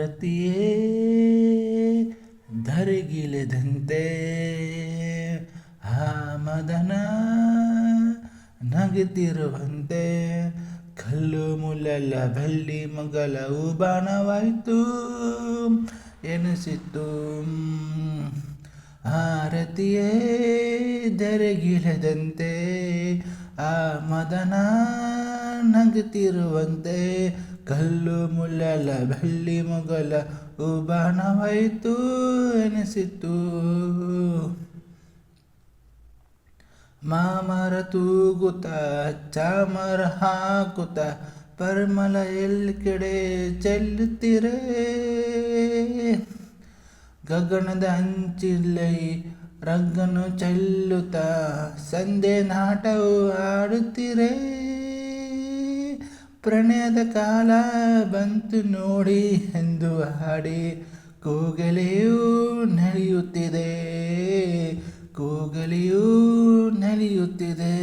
ಆರತಿಯೇ ಧರೆಗಿಳಿದಂತೆ ಆ ಮದನ ನಗುತ್ತಿರುವಂತೆ ಕಲ್ಲು ಮುಲ್ಲಲ್ಲ ಬಳ್ಳಿ ಮಗಲವು ಬಾಣವಾಯಿತು ಎನಿಸಿತು ಆರತಿಯೇ ಧರೆಗಿಳದಂತೆ ಆ ಮದನ ನಗುತ್ತಿರುವಂತೆ ಕಲ್ಲು ಮುಲ್ಲಲ ಬೆಳ್ಳಿ ಮೊಗಲ ಉಬಾಣವಾಯಿತು ಎನಿಸಿತು. ಮಾಮರ ತೂಗುತ್ತ ಚಾಮರ ಹಾಕುತ್ತ ಪರಿಮಳ ಎಲ್ಲಿ ಕಡೆ ಚೆಲ್ಲುತ್ತಿರೇ. ಗಗನದ ಅಂಚಿಲ್ಲೈ ರಗ್ಗನು ಚೆಲ್ಲುತ್ತ, ಸಂದೆ ನಾಟವು ಆಡುತ್ತಿರೆ. ಪ್ರಣಯದ ಕಾಲ ಬಂತು ನೋಡಿ ಎಂದು ಹಾಡಿ, ಕೂಗಲೆಯೂ ನಡೆಯುತ್ತಿದೆ, ಕೂಗಲಿಯೂ ನಡೆಯುತ್ತಿದೆ.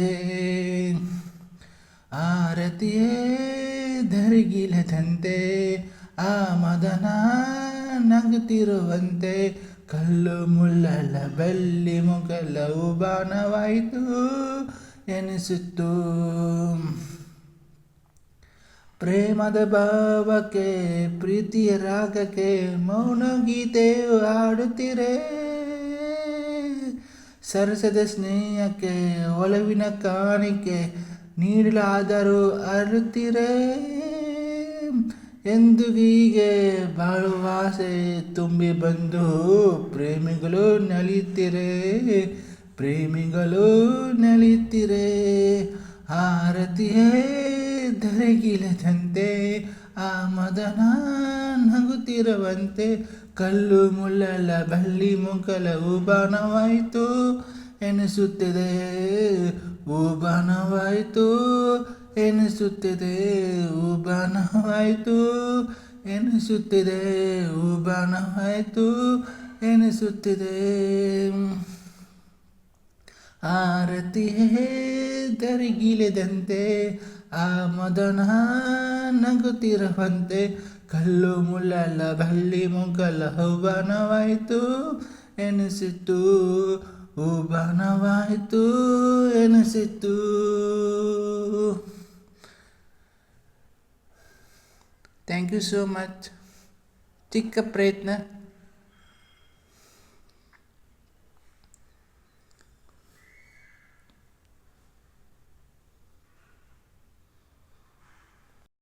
ಆರತಿಯೇ ಧರಿಗಿಲದಂತೆ, ಆ ಮದನ ನಗುತ್ತಿರುವಂತೆ, ಕಲ್ಲು ಮುಳ್ಳಲ ಬೆಲ್ಲಿ ಮುಗಲವು ಬಾಣವಾಯಿತು ಎನಿಸಿತ್ತು. ಪ್ರೇಮದ ಭಾವಕ್ಕೆ, ಪ್ರೀತಿಯ ರಾಗಕ್ಕೆ ಮೌನ ಗೀತೆ ಹಾಡುತ್ತೀರೆ? ಸರಸದ ಸ್ನೇಹಕ್ಕೆ, ಒಲವಿನ ಕಾಣಿಕೆ ನೀಡಲಾದರೂ ಅರುತ್ತೀರೆ? ಎಂದು ಹೀಗೆ ಬಾಳುವಾಸೆ ತುಂಬಿ ಬಂದು ಪ್ರೇಮಿಗಳು ನಲಿತಿರೆ? ಪ್ರೇಮಿಗಳು ನಲಿತಿರೆ? ಆರತಿಯೇ ಧರೆಗಿಳದಂತೆ ಆ ಮದನ ನಗುತ್ತಿರುವಂತೆ ಕಲ್ಲು ಮುಳ್ಳಲ ಬಳ್ಳಿ ಮುಕಲ ಉಬಾನವಾಯಿತು ಎನಿಸುತ್ತಿದೆ ಉಬಾನವಾಯಿತು ಎನಿಸುತ್ತಿದೆ ಉಬಾನವಾಯಿತು ಎನಿಸುತ್ತಿದೆ ಉಬಾನವಾಯಿತು ಎನಿಸುತ್ತಿದೆ. ಆರತಿಯೇ ಧರಿಗಿಳಿದಂತೆ ಆ ಮದನ ನಗುತ್ತಿರುವಂತೆ, ಕಲ್ಲು ಮುಳ್ಳಲ ಬಳ್ಳಿ ಮುಗಲ ಹೂಬಾಣವಾಯಿತು ಎನಿಸಿತು ಹೂಬಾಣವಾಯಿತು ಎನಿಸಿತು. ಥ್ಯಾಂಕ್ ಯು ಸೋ ಮಚ್ ಚಿಕ್ಕ ಪ್ರಯತ್ನ.